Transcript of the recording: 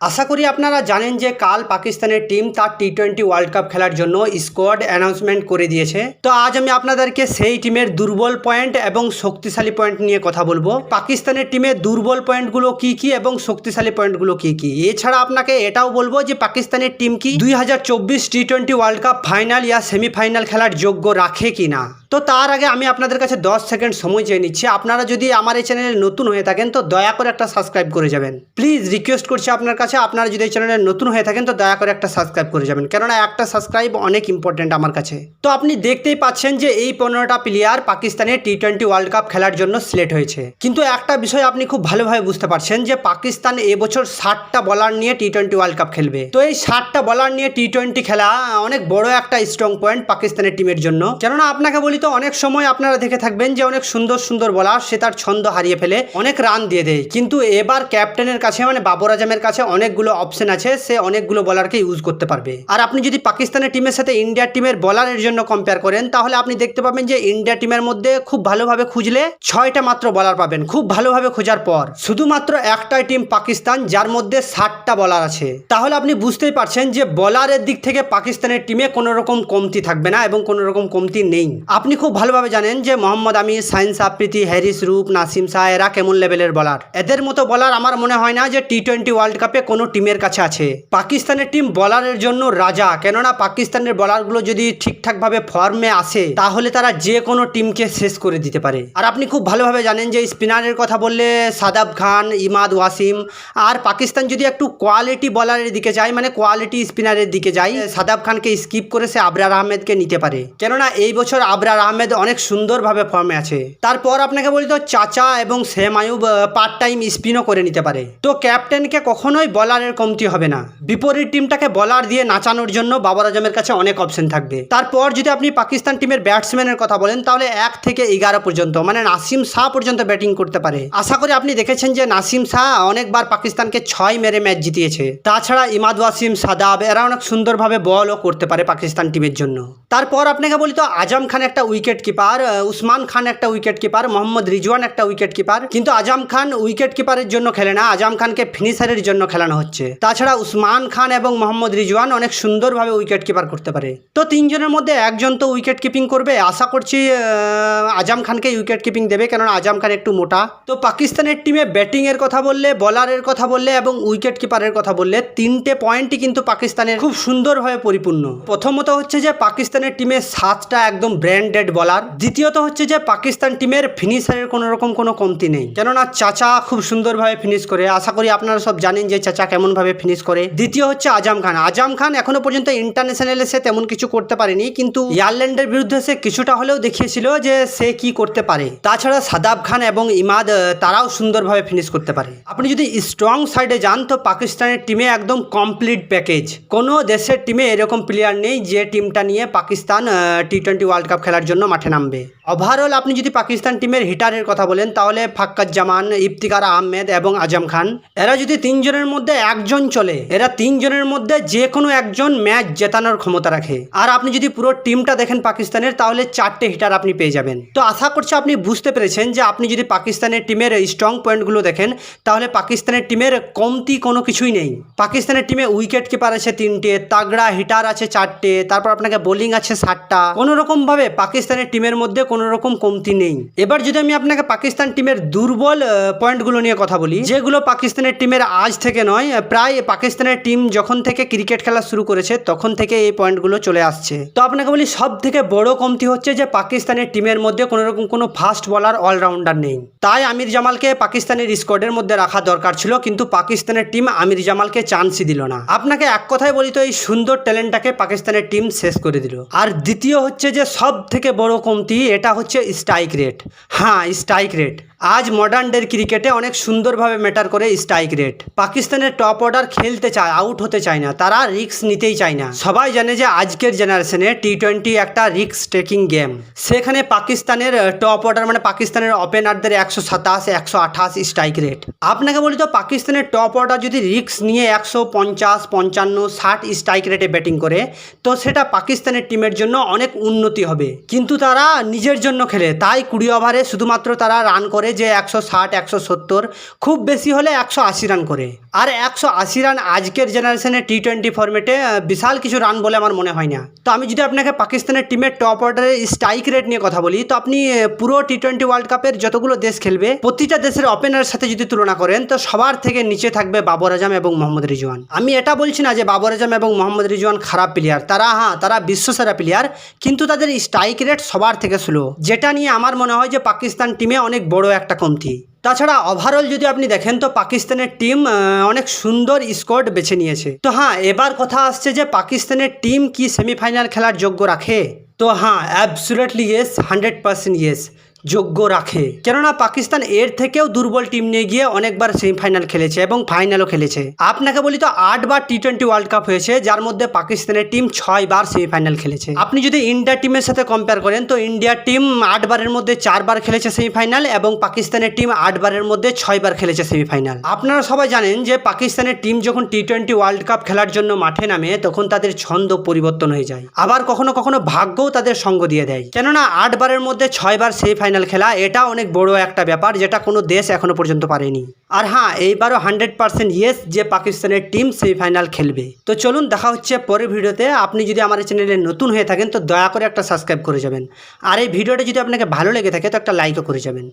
আশা করি আপনারা জানেন যে কাল পাকিস্তানের টিম তার টি টোয়েন্টি ওয়ার্ল্ড কাপ খেলার জন্য স্কোয়াড অ্যানাউন্সমেন্ট করে দিয়েছে। তো আজ আমি আপনাদেরকে সেই টিমের দুর্বল পয়েন্ট এবং শক্তিশালী পয়েন্ট নিয়ে কথা বলব। পাকিস্তানের টিমের দুর্বল পয়েন্টগুলো কি কি এবং শক্তিশালী পয়েন্টগুলো কি কি? এছাড়া আপনাকে এটাও বলব যে পাকিস্তানের টিম কি দুই হাজার চব্বিশ T twenty world cup final ইয়া সেমিফাইনাল খেলার যোগ্য রাখে কি না তো তার আগে আমি আপনাদের কাছে দশ সেকেন্ড সময় চেয়ে নিচ্ছি। আপনারা যদি আমার এই চ্যানেলে নতুন হয়ে থাকেন, তো দয়া করে একটা সাবস্ক্রাইব করে যাবেন। প্লিজ রিকোয়েস্ট করছি আপনার কাছে, আপনারা যদি এই চ্যানেলে নতুন হয়ে থাকেন, তো দয়া করে একটা সাবস্ক্রাইব করে যাবেন। কেননা একটা সাবস্ক্রাইব অনেক ইম্পর্টেন্ট আমার কাছে। তো আপনি দেখতেই পাচ্ছেন যে এই পনেরোটা প্লেয়ার পাকিস্তানের টি টোয়েন্টি ওয়ার্ল্ড কাপ খেলার জন্য সিলেক্ট হয়েছে। কিন্তু একটা বিষয় আপনি খুব ভালোভাবে বুঝতে পারছেন যে পাকিস্তান এবছর ষাটটা বলার নিয়ে টি টোয়েন্টি ওয়ার্ল্ড কাপ খেলবে। তো এই ষাটটা বলার নিয়ে টি টোয়েন্টি খেলা অনেক বড় একটা স্ট্রং পয়েন্ট পাকিস্তানের টিমের জন্য। কেননা আপনাকে বলি তো অনেক সময় আপনারা দেখে থাকবেন যে অনেক সুন্দর সুন্দর বলার, সে তার ছন্দ হারিয়ে ফেলে, অনেক রান দিয়ে দেয়। কিন্তু এবার ক্যাপ্টেনের কাছে মানে বাবর আজমের কাছে অনেকগুলো অপশন আছে, সে অনেকগুলো বলারকে ইউজ করতে পারবে। আর আপনি যদি পাকিস্তানের টিমের সাথে ইন্ডিয়া টিমের বলারের জন্য কম্পেয়ার করেন, তাহলে আপনি দেখতে পাবেন যে ইন্ডিয়া টিমের মধ্যে খুব ভালোভাবে খুঁজলে ছয়টা মাত্র বলার পাবেন, খুব ভালোভাবে খোঁজার পর। শুধুমাত্র একটাই টিম পাকিস্তান, যার মধ্যে ষাটটা বলার আছে। তাহলে আপনি বুঝতেই পারছেন যে বলারের দিক থেকে পাকিস্তানের টিমে কোনো রকম কমতি থাকবে না এবং কোনো রকম কমতি নেই। আপনি খুব ভালোভাবে জানেন যে মোহাম্মদ আমির সাইন্স আপ্রীতি হ্যারিস রূপ, নাসিম শাহ, এরা কেমন লেভেলের বলার এদের মতো বলার আমার মনে হয় না যে টি টোয়েন্টি ওয়ার্ল্ড কাপে কোনো টিমের কাছে আছে। পাকিস্তানের টিম বলারের জন্য রাজা, কেননা পাকিস্তানের বলারগুলো যদি ঠিকঠাকভাবে ফর্মে আসে, তাহলে তারা যে কোনো টিমকে শেষ করে দিতে পারে। আর আপনি খুব ভালোভাবে জানেন যে স্পিনারের কথা বললে সাদাব খান, ইমাদ ওয়াসিম, আর পাকিস্তান যদি একটু কোয়ালিটি বলারের দিকে যায় মানে কোয়ালিটি স্পিনারের দিকে যায়, সাদাব খানকে স্কিপ করে সে আবরার আহমেদকে নিতে পারে। কেননা এই বছর আবরার আহমেদ অনেক সুন্দরভাবে ফর্মে আছে। তারপর আপনাকে বলি তো চাচা এবং সেম আয়ুব পার্ট টাইম স্পিনও করে নিতে পারে। তো ক্যাপ্টেনকে কখনোই বলারের কমতি হবে না। বিপরীত টিমটাকে বলার দিয়ে নাচানোর জন্য বাবর আজমের কাছে অনেক অপশন থাকবে। তারপর যদি আপনি পাকিস্তান টিমের ব্যাটসম্যানের কথা বলেন, তাহলে এক থেকে এগারো পর্যন্ত মানে নাসিম শাহ পর্যন্ত ব্যাটিং করতে পারে। আশা করি আপনি দেখেছেন যে নাসিম শাহ অনেকবার পাকিস্তানকে ছয় মেরে ম্যাচ জিতিয়েছে। তাছাড়া ইমাদ ওয়াসিম, সাদাব, এরা অনেক সুন্দরভাবে বলও করতে পারে পাকিস্তান টিমের জন্য। তারপর আপনাকে বলি তো আজম খান একটা উইকেট কিপার উসমান খান একটা উইকেট কিপার মোহাম্মদ রিজওয়ান একটা উইকেট কিপার কিন্তু আজম খান উইকেট কিপারের জন্য খেলে না, আজম খানকে ফিনিশারের জন্য খেলানো হচ্ছে। তাছাড়া উসমান খান এবং মোহাম্মদ রিজওয়ান অনেক সুন্দরভাবে উইকেট কিপার করতে পারে। তো তিনজনের মধ্যে একজন তো উইকেট কিপিং করবে। আশা করছি আজম খানকে উইকেট কিপিং দেবে, কেননা আজম খান একটু মোটা। তো পাকিস্তানের টিমে ব্যাটিংয়ের কথা বললে বলারের কথা বললে এবং উইকেট কিপারের কথা বললে, তিনটে পয়েন্টই কিন্তু পাকিস্তানের খুব সুন্দরভাবে পরিপূর্ণ। প্রথমত হচ্ছে যে, পাকিস্তানের টিমে সাতটা একদম ব্র্যান্ডেড বলার। দ্বিতীয়ত হচ্ছে যে পাকিস্তান টিমের ফিনিশারের কোনো রকম কোনো কমতি নেই। কেননা চাচা খুব সুন্দরভাবে ফিনিশ করে, আশা করি আপনারা সব জানেন যে চাচা কেমনভাবে ফিনিশ করে। দ্বিতীয় হচ্ছে আজম খান। আজম খান এখনও পর্যন্ত ইন্টারন্যাশনালে সে তেমন কিছু করতে পারেনি, কিন্তু এয়ারল্যান্ডের বিরুদ্ধে সে কিছুটা হলেও দেখিয়েছিল যে সে কি করতে পারে। তাছাড়া সাদাব খান এবং ইমাদ তারাও সুন্দরভাবে ফিনিশ করতে পারে। আপনি যদি স্ট্রং সাইডে যান, তো পাকিস্তানের টিমে একদম কমপ্লিট প্যাকেজ কোনো দেশের টিমে এরকম প্লেয়ার নেই যে টিমটা নিয়ে Pakistan T twenty world cup খেলার জন্য মাঠে নামবে। ওভারঅল আপনি যদি পাকিস্তান টিমের হিটারের কথা বলেন, তাহলে ফাক্কাজ্জামান ইফতিকার আহমেদ এবং আজম খান, এরা যদি তিনজনের মধ্যে একজন চলে, এরা তিনজনের মধ্যে যে কোনো একজন ম্যাচ জেতানোর ক্ষমতা রাখে। আর আপনি যদি পুরো টিমটা দেখেন পাকিস্তানের, তাহলে চারটে হিটার আপনি পেয়ে যাবেন। তো আশা করছি আপনি বুঝতে পেরেছেন যে আপনি যদি পাকিস্তানের টিমের স্ট্রং পয়েন্টগুলো দেখেন, তাহলে পাকিস্তানের টিমের কমতি কোনো কিছুই নেই। পাকিস্তানের টিমে উইকেট কিপার আছে তিনটে, তাগড়া হিটার আছে চারটে, তারপর আপনাকে বোলিং আছে ষাটটা কোনো রকম ভাবে পাকিস্তানের টিমের মধ্যে কোনো রকম কমতি নেই। এবার যদি আমি আপনাকে পাকিস্তান টিমের দুর্বল পয়েন্টগুলো নিয়ে কথা বলি, যেগুলো পাকিস্তানের টিমের আজ থেকে নয় প্রায় পাকিস্তানের টিম যখন থেকে ক্রিকেট খেলা শুরু করেছে, তখন থেকে এই পয়েন্টগুলো চলে আসছে। তো আপনাকে বলি সব থেকে বড় কমতি হচ্ছে যে পাকিস্তানের টিমের মধ্যে কোনো রকম কোনো ফাস্ট বলার অলরাউন্ডার নেই। তাই আমির জামালকে পাকিস্তানের স্কোয়াডের মধ্যে রাখা দরকার ছিল, কিন্তু পাকিস্তানের টিম আমির জামালকে চান্সই দিল না। আপনাকে এক কথায় বলি তো, এই সুন্দর ট্যালেন্টটাকে পাকিস্তানের টিম শেষ করে দিল। আর দ্বিতীয় হচ্ছে যে সব থেকে বড় কমতি এটা হচ্ছে স্ট্রাইক রেট হ্যাঁ স্ট্রাইক রেট আজ মডার্ন ডের ক্রিকেটে অনেক সুন্দরভাবে ম্যাটার করে স্ট্রাইক রেট। পাকিস্তানের টপ অর্ডার খেলতে চায়, আউট হতে চায় না, তারা রিস্ক নিতেই চায় না। সবাই জানে যে আজকের জেনারেশনে টি টোয়েন্টি একটা রিক্স টেকিং গেম। সেখানে পাকিস্তানের টপ অর্ডার মানে পাকিস্তানের ওপেনারদের একশো সাতাশ, একশো আঠাশ স্ট্রাইক রেট। আপনাকে বলি তো, পাকিস্তানের টপ অর্ডার যদি রিক্স নিয়ে একশো পঞ্চাশ, পঞ্চান্ন, ষাট স্ট্রাইক রেটে ব্যাটিং করে, তো সেটা পাকিস্তানের টিমের জন্য অনেক উন্নতি হবে। কিন্তু তারা নিজের জন্য খেলে, তাই কুড়ি ওভারে শুধুমাত্র তারা রান করে যে একশো ষাট, একশো সত্তর, খুব বেশি হলে একশো আশি রান করে। আর একশো আশি রান আজকের জেনারেশনে টি টোয়েন্টি ফর্মেটে বিশাল কিছু রান বলে আমার মনে হয় না। তো আমি যদি আপনাকে পাকিস্তানের টিমের টপ অর্ডারের স্ট্রাইক রেট নিয়ে কথা বলি, তো আপনি পুরো টি টোয়েন্টি ওয়ার্ল্ড কাপের যতগুলো দেশ খেলবে, প্রতিটা দেশের ওপেনারের সাথে যদি তুলনা করেন, তো সবার থেকে নিচে থাকবে বাবর আজম এবং মোহাম্মদ রিজওয়ান। আমি এটা বলছি না যে বাবর আজম এবং মোহাম্মদ রিজওয়ান খারাপ প্লেয়ার তারা হ্যাঁ তারা বিশ্বসেরা প্লেয়ার কিন্তু তাদের স্ট্রাইক রেট সবার থেকে স্লো যেটা নিয়ে আমার মনে হয় যে পাকিস্তান টিমে অনেক বড় একটা কমতি। তাছাড়া ওভারঅল যদি আপনি দেখেন, তো পাকিস্তানের টিম অনেক সুন্দর স্কোয়াড বেছে নিয়েছে। তো হ্যাঁ এবার কথা আসছে যে পাকিস্তানের টিম কি সেমিফাইনাল খেলার যোগ্য রাখে? তো হ্যাঁ absolutely yes hundred percent yes যোগ্য রাখে। কেননা পাকিস্তান এর থেকেও দুর্বল টিম নিয়ে গিয়ে অনেকবার সেমিফাইনাল খেলেছে এবং ফাইনালও খেলেছে। আপনাকে বলি তো আটবার টি টোয়েন্টি ওয়ার্ল্ড কাপ হয়েছে, যার মধ্যে পাকিস্তানের টিম ছয়বার সেমিফাইনাল খেলেছে। আপনি যদি ইন্ডিয়া টিমের সাথে কম্পেয়ার করেন, তো ইন্ডিয়ার টিম আটবারের মধ্যে চারবার খেলেছে সেমিফাইনাল এবং পাকিস্তানের টিম আটবারের মধ্যে ছয়বার খেলেছে সেমিফাইনাল আপনারা সবাই জানেন যে পাকিস্তানের টিম যখন টি টোয়েন্টি ওয়ার্ল্ড কাপ খেলার জন্য মাঠে নামে, তখন তাদের ছন্দ পরিবর্তন হয়ে যায়। আবার কখনো কখনো ভাগ্যও তাদের সঙ্গ দিয়ে দেয়। কেননা আটবারের মধ্যে ছয়বার সেমিফাইনাল খেলা, এটা অনেক বড় একটা ব্যাপার যেটা কোনো দেশ এখনও পর্যন্ত পারেনি। আর হ্যাঁ এইবারও হান্ড্রেড পার্সেন্ট ইয়েস যে পাকিস্তানের টিম সেমিফাইনাল খেলবে। তো চলুন, দেখা হচ্ছে পরের ভিডিওতে। আপনি যদি আমার চ্যানেলে নতুন হয়ে থাকেন, তো দয়া করে একটা সাবস্ক্রাইব করে যাবেন। আর এই ভিডিওটা যদি আপনাকে ভালো লেগে থাকে, তো একটা লাইকও করে যাবেন।